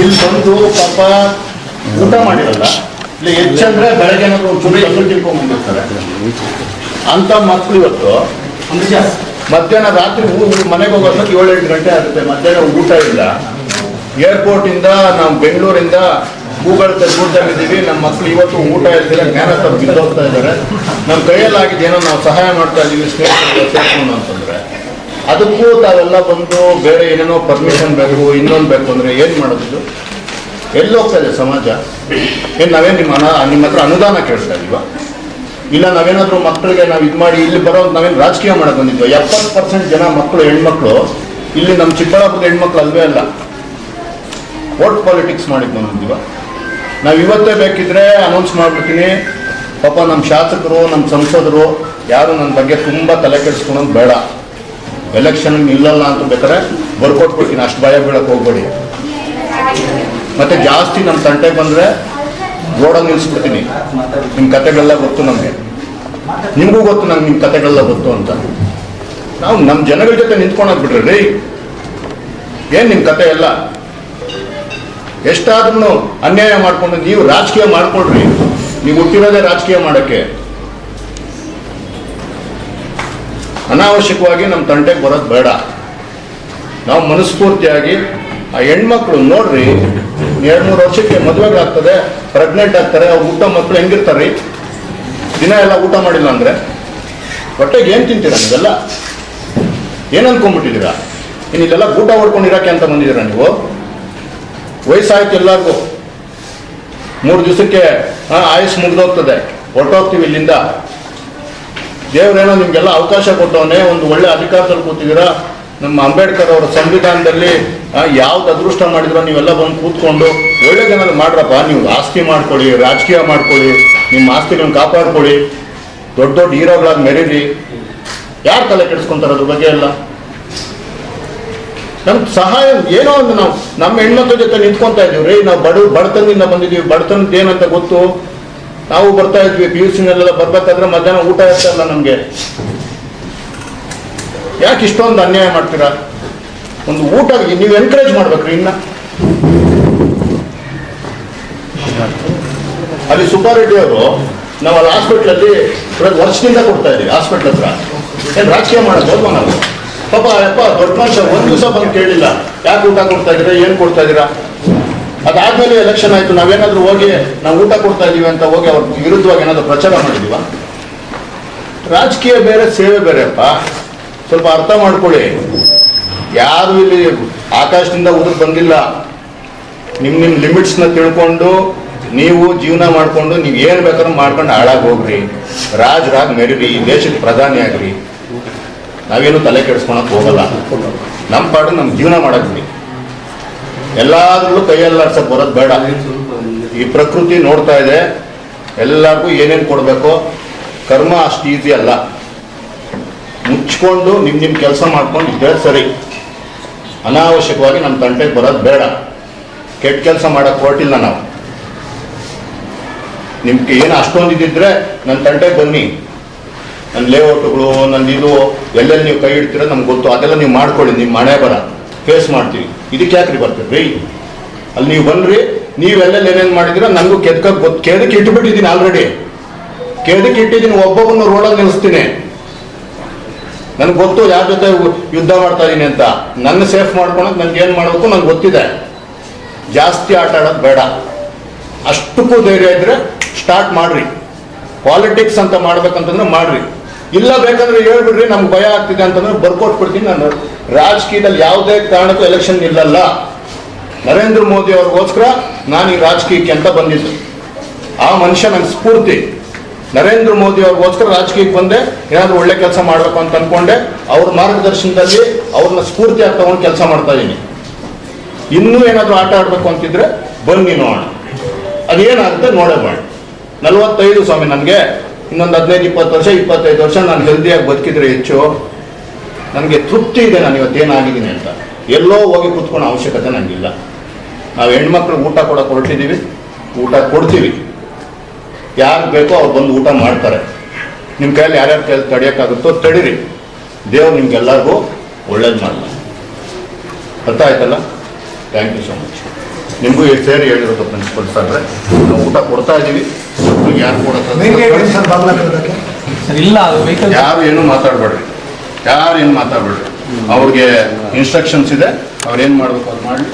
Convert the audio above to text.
ಇಲ್ಲಿ ಬಂದು ಪಾಪ ಊಟ ಮಾಡಿರಲ್ಲ. ಇಲ್ಲಿ, ಹೆಚ್ಚಂದ್ರೆ ಬೆಳಗ್ಗೆ ಏನಾದ್ರು ಒಂದು ಚೂರು ಹೆಸರು ತಿಳ್ಕೊಂಡ್ಬಂದಿರ್ತಾರೆ ಅಂತ ಮಕ್ಳು ಇವತ್ತು. ಮಧ್ಯಾಹ್ನ ರಾತ್ರಿ ಮನೆಗೆ ಹೋಗೋದಕ್ಕೆ ಏಳು ಎಂಟು ಗಂಟೆ ಆಗುತ್ತೆ. ಮಧ್ಯಾಹ್ನ ಊಟ ಇಲ್ಲ. ಏರ್ಪೋರ್ಟಿಂದ ನಾವು ಬೆಂಗಳೂರಿಂದ ಗೂಗಲ್ ತೆಗೆದಿದ್ದೀವಿ ನಮ್ಮ ಮಕ್ಳು ಇವತ್ತು ಊಟ ಇರ್ತಿಲ್ಲ ಜ್ಞಾನ ತಪ್ಪು ಇದ್ದಾರೆ. ನಮ್ಮ ಕೈಯಲ್ಲಿ ಆಗಿದ್ದೇನೋ ನಾವು ಸಹಾಯ ಮಾಡ್ತಾ ಇದ್ದೀವಿ ಸ್ನೇಹಿತರು ಅಂತಂದ್ರೆ ಅದಕ್ಕೂ ತಾವೆಲ್ಲ ಬಂದು ಬೇರೆ ಏನೇನೋ ಪರ್ಮಿಷನ್ ಬೇಕು, ಇನ್ನೊಂದು ಬೇಕು ಅಂದರೆ ಏನು ಮಾಡೋದು ಎಲ್ಲಿ ಹೋಗ್ತಾ ಇದೆ ಸಮಾಜ? ಏನು ನಾವೇನು ನಿಮ್ಮ ಅನ ನಿಮ್ಮ ಹತ್ರ ಅನುದಾನ ಕೇಳ್ತಾ ಇದೀವ? ಇಲ್ಲ ನಾವೇನಾದರೂ ಮಕ್ಕಳಿಗೆ ನಾವು ಇದು ಮಾಡಿ ಇಲ್ಲಿ ಬರೋ ನಾವೇನು ರಾಜಕೀಯ ಮಾಡೋದು ಬಂದಿದ್ವಿ? ಎಪ್ಪತ್ತು ಪರ್ಸೆಂಟ್ ಜನ ಮಕ್ಕಳು ಹೆಣ್ಮಕ್ಳು ಇಲ್ಲಿ ನಮ್ಮ ಚಿಕ್ಕಬಳ್ಳಾಪುರದ ಹೆಣ್ಮಕ್ಳು ಅಲ್ವೇ ಅಲ್ಲ. ವೋಟ್ ಪಾಲಿಟಿಕ್ಸ್ ಮಾಡಿದ್ದು ಬಂದಿದ್ದೀವ ನಾವು ಇವತ್ತೇ ಬೇಕಿದ್ರೆ ಅನೌನ್ಸ್ ಮಾಡ್ಬಿಡ್ತೀನಿ. ಪಾಪ ನಮ್ಮ ಶಾಸಕರು ನಮ್ಮ ಸಂಸದರು, ಯಾರು ನನ್ನ ಬಗ್ಗೆ ತುಂಬ ತಲೆ ಕೆಡಿಸ್ಕೊಳೋದು ಬೇಡ. ಎಲೆಕ್ಷನ್ ನಿಲ್ಲಲ್ಲ ಅಂತ ಬೇಕಾದ್ರೆ ಬರ್ಕೊಟ್ಬಿಡ್ತೀನಿ ಅಷ್ಟು ಭಯ ಬೀಳಕ್ಕೆ ಹೋಗ್ಬೇಡಿ. ಮತ್ತೆ ಜಾಸ್ತಿ ನಮ್ಮ ತಂಟೆ ಬಂದರೆ ರೋಡಲ್ಲಿ ನಿಲ್ಲಿಸ್ಬಿಡ್ತೀನಿ ನಿಮ್ಮ ಕತೆಗಳೆಲ್ಲ ಗೊತ್ತು ನಮಗೆ. ನಿಮಗೂ ಗೊತ್ತು ನಂಗೆ ನಿಮ್ಮ ಕತೆಗಳೆಲ್ಲ ಗೊತ್ತು ಅಂತ. ನಾವು ನಮ್ಮ ಜನಗಳ ಜೊತೆ ನಿಂತ್ಕೊಳಕ್ ಬಿಡ್ರಿ ರೀ ಏನು ನಿಮ್ಮ ಕತೆ ಎಲ್ಲ? ಎಷ್ಟಾದ್ರೂ ಅನ್ಯಾಯ ಮಾಡ್ಕೊಂಡು ನೀವು ರಾಜಕೀಯ ಮಾಡ್ಕೊಳ್ರಿ. ನೀವು ಹುಟ್ಟಿರೋದೇ ರಾಜಕೀಯ ಮಾಡೋಕ್ಕೆ. ಅನಾವಶ್ಯಕವಾಗಿ ನಮ್ಮ ತಂಟೆಗೆ ಬರೋದು ಬೇಡ. ನಾವು ಮನಸ್ಫೂರ್ತಿಯಾಗಿ ಆ ಹೆಣ್ಮಕ್ಳು ನೋಡ್ರಿ ಎರಡು ಮೂರು ವರ್ಷಕ್ಕೆ ಮದುವೆಗಳಾಗ್ತದೆ ಪ್ರೆಗ್ನೆಂಟ್ ಆಗ್ತಾರೆ, ಅವ್ರು ಊಟ ಮಕ್ಕಳು ಹೆಂಗಿರ್ತಾರೆ? ದಿನ ಎಲ್ಲ ಊಟ ಮಾಡಿಲ್ಲ ಅಂದರೆ? ಹೊಟ್ಟೆಗೆ ಏನು ತಿಂತೀರ ನೀವೆಲ್ಲ? ಏನು ಅನ್ಕೊಂಡ್ಬಿಟ್ಟಿದ್ದೀರಾ? ಇನ್ನು ಇಲ್ಲೆಲ್ಲ ಊಟ ಹೊಡ್ಕೊಂಡಿರಕ್ಕೆ ಅಂತ ಬಂದಿದ್ದೀರ ನೀವು? ವಯಸ್ಸಾಯ್ತು ಎಲ್ಲರಿಗೂ. ಮೂರು ದಿವಸಕ್ಕೆ ಆಯಸ್ಸು ಮುಗಿದೋಗ್ತದೆ. ಹೊರಟೋಗ್ತೀವಿ ಇಲ್ಲಿಂದ. ದೇವರೇನೋ ನಿಮಗೆಲ್ಲ ಅವಕಾಶ ಕೊಟ್ಟವನೇ ಒಂದು ಒಳ್ಳೆ ಅಧಿಕಾರದಲ್ಲಿ ಕೂತಿದ್ದೀರಾ? ನಮ್ಮ ಅಂಬೇಡ್ಕರ್ ಅವರ ಸಂವಿಧಾನದಲ್ಲಿ ಯಾವ್ದು ಅದೃಷ್ಟ ಮಾಡಿದ್ರೋ ನೀವೆಲ್ಲ ಬಂದು ಕೂತ್ಕೊಂಡು ಒಳ್ಳೆ ಜನ ಮಾಡ್ರಪ್ಪ. ನೀವು ಆಸ್ತಿ ಮಾಡ್ಕೊಳ್ಳಿ, ರಾಜಕೀಯ ಮಾಡ್ಕೊಳ್ಳಿ, ನಿಮ್ಮ ಆಸ್ತಿಗಳನ್ನ ಕಾಪಾಡ್ಕೊಳ್ಳಿ. ದೊಡ್ಡ ದೊಡ್ಡ ಹೀರೋಗಳಾಗಿ ಮೆರೀರಿ ಯಾರು ತಲೆ ಕೆಡಿಸ್ಕೊಂತಾರೆ ಅದ್ರ ಬಗ್ಗೆ ಎಲ್ಲ? ನಮ್ಗೆ ಸಹಾಯ, ಏನೋ ಒಂದು ನಾವು, ನಮ್ಮ ಹೆಣ್ಮಕ್ಳ ಜೊತೆ ನಿಂತ್ಕೊಂತ ಇದೀವಿ ರೀ, ನಾವು ಬಡ, ಬಡತನದಿಂದ ಬಂದಿದ್ದೀವಿ. ಬಡತನದ ಏನಂತ ಗೊತ್ತು? ನಾವು ಬರ್ತಾ ಇದ್ವಿ, ಪಿ ಯು ಸಿನಲ್ಲೆಲ್ಲ ಬರ್ಬೇಕಾದ್ರೆ ಮಧ್ಯಾಹ್ನ ಊಟ ಇರ್ತಲ್ಲ ನಮಗೆ. ಯಾಕೆ ಇಷ್ಟೊಂದು ಅನ್ಯಾಯ ಮಾಡ್ತೀರಾ? ಒಂದು ಊಟ ನೀವು ಎನ್ಕರೇಜ್ ಮಾಡ್ಬೇಕ್ರಿ ಇನ್ನ. ಅಲ್ಲಿ ಸುಬ್ಬಾರೆಡ್ಡಿ ಅವರು ನಾವು ಅಲ್ಲಿ ಹಾಸ್ಪಿಟ್ಲಲ್ಲಿ ವರ್ಷದಿಂದ ಕೊಡ್ತಾ ಇದ್ದೀವಿ ಹಾಸ್ಪಿಟ್ಲ್ ಹತ್ರ. ಏನು ರಾಜಕೀಯ ಮಾಡೋದು ನಾವು? ಪಾಪ ಯಪ್ಪ ದೊಡ್ಡ ಮನುಷ್ಯ ಒಂದು ದಿವಸ ಬಂದು ಕೇಳಿಲ್ಲ. ಯಾಕೆ ಊಟ ಕೊಡ್ತಾ ಇದ್ದೀರಾ, ಏನು ಕೊಡ್ತಾ ಇದ್ದೀರಾ? ಅದಾದ್ಮೇಲೆ ಎಲೆಕ್ಷನ್ ಆಯ್ತು, ನಾವೇನಾದ್ರೂ ಹೋಗಿ ನಾವು ಊಟ ಕೊಡ್ತಾ ಇದೀವಿ ಅಂತ ಹೋಗಿ ಅವ್ರ ವಿರುದ್ಧವಾಗಿ ಏನಾದ್ರು ಪ್ರಚಾರ ಮಾಡಿದೀವ? ರಾಜಕೀಯ ಬೇರೆ, ಸೇವೆ ಬೇರೆ ಅಪ್ಪ. ಸ್ವಲ್ಪ ಅರ್ಥ ಮಾಡ್ಕೊಳ್ಳಿ. ಯಾರು ಇಲ್ಲಿ ಆಕಾಶದಿಂದ ಉದುರು ಬಂದಿಲ್ಲ. ನಿಮ್ಮ ನಿಮ್ಮ ಲಿಮಿಟ್ಸ್ನ ತಿಳ್ಕೊಂಡು, ನೀವು ಜೀವನ ಮಾಡ್ಕೊಂಡು, ನೀವು ಏನು ಬೇಕಾದ್ರೂ ಮಾಡ್ಕೊಂಡು ಹಾಳಾಗಿ ಹೋಗ್ರಿ. ರಾಜರಾಗಿ ಈ ದೇಶಕ್ಕೆ ಪ್ರಧಾನಿ ಆಗ್ರಿ. ನಾವೇನು ತಲೆ ಕೆಡಿಸ್ಕೊಳಕ್ ಹೋಗಲ್ಲ. ನಮ್ಮ ಪಾಡು ನಮ್ಮ ಜೀವನ ಮಾಡಕ್ರಿ ಎಲ್ಲಾದ್ರಲ್ಲೂ ಕೈಯಲ್ಲಾಡ್ಸಕ್ ಬರೋದು ಬೇಡ. ಈ ಪ್ರಕೃತಿ ನೋಡ್ತಾ ಇದೆ. ಎಲ್ಲರಿಗೂ ಏನೇನು ಕೊಡಬೇಕು, ಕರ್ಮ ಅಷ್ಟು ಈಸಿ ಅಲ್ಲ. ಮುಚ್ಕೊಂಡು ನಿಮ್ಮ ನಿಮ್ಮ ಕೆಲಸ ಮಾಡ್ಕೊಂಡು ಇದ್ರೆ ಸರಿ. ಅನಾವಶ್ಯಕವಾಗಿ ನಮ್ಮ ತಂಟೆಗೆ ಬರೋದು ಬೇಡ. ಕೆಟ್ಟ ಕೆಲಸ ಮಾಡಕ್ ಹೊರಟಿಲ್ಲ ನಾವು. ನಿಮ್ಗೆ ಏನು ಅಷ್ಟೊಂದು ಇದ್ದಿದ್ರೆ ನನ್ನ ತಂಟೆಗೆ ಬನ್ನಿ. ನನ್ನ ಲೇಔಟ್ಗಳು ನನ್ನ ಇದು, ಎಲ್ಲೆಲ್ಲಿ ನೀವು ಕೈ ಇಡ್ತೀರ ನಮ್ಗೆ ಗೊತ್ತು. ಅದೆಲ್ಲ ನೀವು ಮಾಡ್ಕೊಳ್ಳಿ ನಿಮ್ಮ ಮನೆ ಬರ. ಫೇಸ್ ಮಾಡ್ತೀವಿ. ಇದಕ್ಕೆ ಯಾಕ್ರಿ ಬರ್ತೀರಿ ಅಲ್ಲಿ ನೀವು ಬನ್ರಿ ನೀವೆಲ್ಲ ಏನೇನು ಮಾಡಿದಿರ ನನಗೂ ಕೆದ್ಕ ಗೊತ್ತು ಕೆದಕ್ಕೆ ಇಟ್ಬಿಟ್ಟಿದ್ದೀನಿ ಆಲ್ರೆಡಿ ಕೆದಕ್ಕೆ ಇಟ್ಟಿದ್ದೀನಿ ಒಬ್ಬೊಬ್ಬನ ರೋಡಲ್ಲಿ ನಿಲ್ಲಿಸ್ತೀನಿ. ನನಗೆ ಗೊತ್ತು ಯಾರ ಜೊತೆ ಯುದ್ಧ ಮಾಡ್ತಾ ಇದ್ದೀನಿ ಅಂತ. ನನ್ನ ಸೇಫ್ ಮಾಡ್ಕೊಳಕ್ ನನಗೆ ಏನು ಮಾಡಬೇಕು ನಂಗೆ ಗೊತ್ತಿದೆ. ಜಾಸ್ತಿ ಆಟ ಆಡೋದು ಬೇಡ. ಅಷ್ಟಕ್ಕೂ ಧೈರ್ಯ ಇದ್ರೆ ಸ್ಟಾರ್ಟ್ ಮಾಡ್ರಿ. ಪಾಲಿಟಿಕ್ಸ್ ಅಂತ ಮಾಡ್ಬೇಕಂತಂದ್ರೆ ಮಾಡ್ರಿ. ಇಲ್ಲ ಬೇಕಂದ್ರೆ ಹೇಳ್ಬಿಡ್ರಿ, ನಮ್ಗೆ ಭಯ ಆಗ್ತಿದೆ ಅಂತಂದ್ರೆ ಬರ್ಕೊಟ್ಬಿಡ್ತೀನಿ ನಾನು. ರಾಜಕೀಯದಲ್ಲಿ ಯಾವುದೇ ಕಾರಣಕ್ಕೂ ಎಲೆಕ್ಷನ್ ಇಲ್ಲಲ್ಲ ನರೇಂದ್ರ ಮೋದಿ ಅವ್ರಿಗೋಸ್ಕರ ನಾನು ಈ ರಾಜಕೀಯಕ್ಕೆ ಅಂತ ಬಂದಿದ್ದು. ಆ ಮನುಷ್ಯ ನನ್ನ ಸ್ಫೂರ್ತಿ. ನರೇಂದ್ರ ಮೋದಿ ಅವ್ರಿಗೋಸ್ಕರ ರಾಜಕೀಯಕ್ಕೆ ಬಂದೆ, ಏನಾದರೂ ಒಳ್ಳೆ ಕೆಲಸ ಮಾಡಬೇಕು ಅಂತ ಅನ್ಕೊಂಡೆ. ಅವ್ರ ಮಾರ್ಗದರ್ಶನದಲ್ಲಿ ಅವ್ರನ್ನ ಸ್ಫೂರ್ತಿ ಆಗ್ತಾ ತಗೊಂಡು ಕೆಲಸ ಮಾಡ್ತಾ ಇದ್ದೀನಿ ಇನ್ನೂ ಏನಾದರೂ ಆಟ ಆಡಬೇಕು ಅಂತಿದ್ರೆ ಬನ್ನಿ ನೋಡೋಣ. ಅದೇನಾಗುತ್ತೆ ನೋಡೇ ನಲ್ವತ್ತೈದು ನಲವತ್ತೈದು ಸ್ವಾಮಿ, ನನಗೆ ಇನ್ನೊಂದು ಹದಿನೈದು, ಇಪ್ಪತ್ತು ವರ್ಷ, ಇಪ್ಪತ್ತೈದು ವರ್ಷ ನಾನು ಹೆಲ್ದಿಯಾಗಿ ಬದುಕಿದ್ರೆ ಹೆಚ್ಚು ನನಗೆ ತೃಪ್ತಿ ಇದೆ, ನಾನು ಇವತ್ತೇನಾಗಿದ್ದೀನಿ ಅಂತ. ಎಲ್ಲೋ ಹೋಗಿ ಕುತ್ಕೊಳ್ಳೋ ಅವಶ್ಯಕತೆ ನನಗಿಲ್ಲ ನಾವು ಹೆಣ್ಮಕ್ಳು ಊಟ ಕೊಡೋಕೆ ಹೊರಟಿದ್ದೀವಿ ಊಟ ಕೊಡ್ತೀವಿ. ಯಾರು ಬೇಕೋ ಅವ್ರು ಬಂದು ಊಟ ಮಾಡ್ತಾರೆ. ನಿಮ್ಮ ಕೈಯಲ್ಲಿ ಯಾರ್ಯಾರ ಕೈಯಲ್ಲಿ ತಡೆಯೋಕ್ಕಾಗುತ್ತೋ ತಡೀರಿ. ದೇವ್ರು ನಿಮ್ಗೆಲ್ಲರಿಗೂ ಒಳ್ಳೇದು ಮಾಡಲ್ಲ ಅರ್ಥ ಆಯ್ತಲ್ಲ? ಥ್ಯಾಂಕ್ ಯು ಸೊ ಮಚ್ ನಿಮಗೂ ಈ ಸೇರಿ ಹೇಳಿರೋದು ಪ್ರಿನ್ಸಿಪಲ್ ಸರ್ ನಾವು ಊಟ ಕೊಡ್ತಾ ಇದ್ದೀವಿ ಯಾರು ಸರ್ ಇಲ್ಲ ಯಾರು ಏನು ಮಾತಾಡಬೇಡ್ರಿ. ಯಾರು ಏನು ಮಾತಾಡಬೇಡ್ರಿ. ಅವ್ರಿಗೆ ಇನ್ಸ್ಟ್ರಕ್ಷನ್ಸ್ ಇದೆ. ಅವ್ರು ಏನು ಮಾಡಬೇಕು ಅದು ಮಾಡಲಿ.